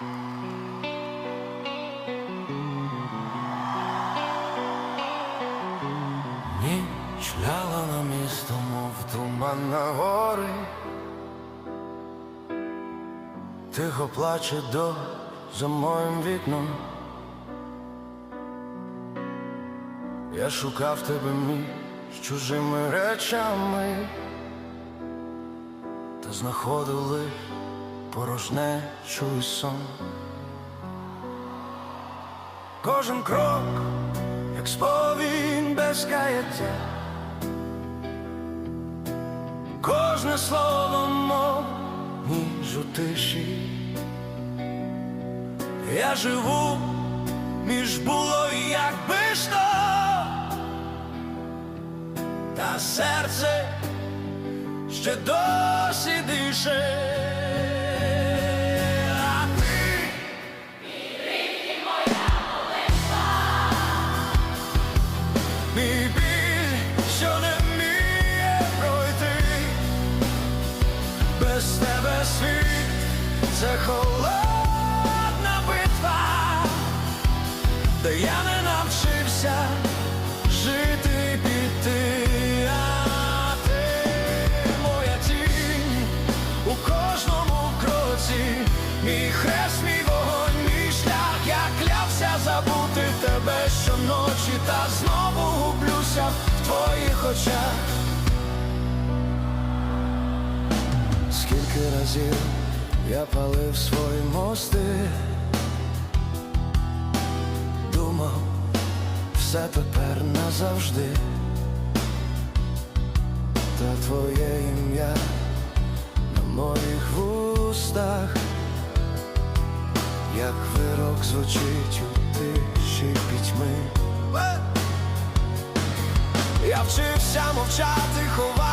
Ніч ляла на місто, мов туман на гори. Тихо плаче до за моїм вікном. Я шукав тебе між чужими речами, та знаходив лиш порожнечу і сон. Кожен крок, як сповінь без каяття, кожне слово мов ніж у тиші. Я живу між було і якби що, та серце ще досі дише. Без тебе світ. Це холодна битва, де я не навчився жити піти, ти моя тінь у кожному кроці, мій хрест, мій вогонь, мій шлях, я клявся забути тебе щоночі, та знову гублюся в твоїх очах. Скільки разів я палив свої мости, думав, все тепер назавжди, та твоє ім'я на моїх вустах, як вирок звучить у тиші пітьми. Я вчився мовчати, ховаючи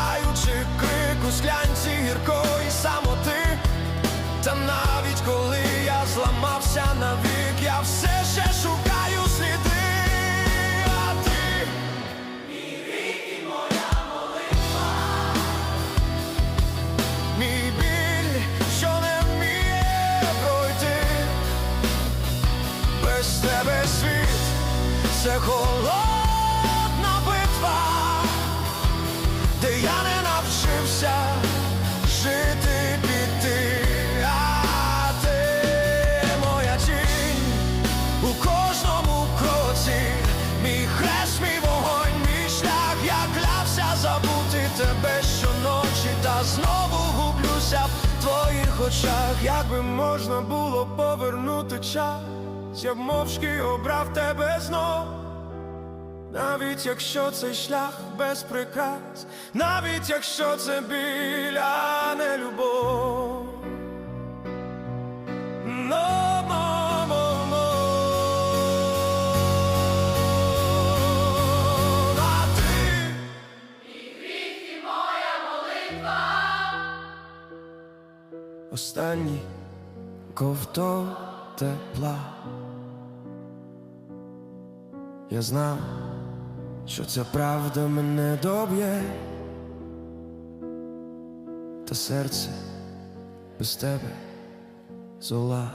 навік, я все ще шукаю сліди. А ти? Мій біль, що не вміє пройти, без тебе світ це холодна очах, якби можна було повернути час, я б мовчки обрав тебе знов. Навіть якщо цей шлях без прикрас, навіть якщо це біля а Останній ковток тепла. Я знав, що ця правда мене доб'є, та серце без тебе зола.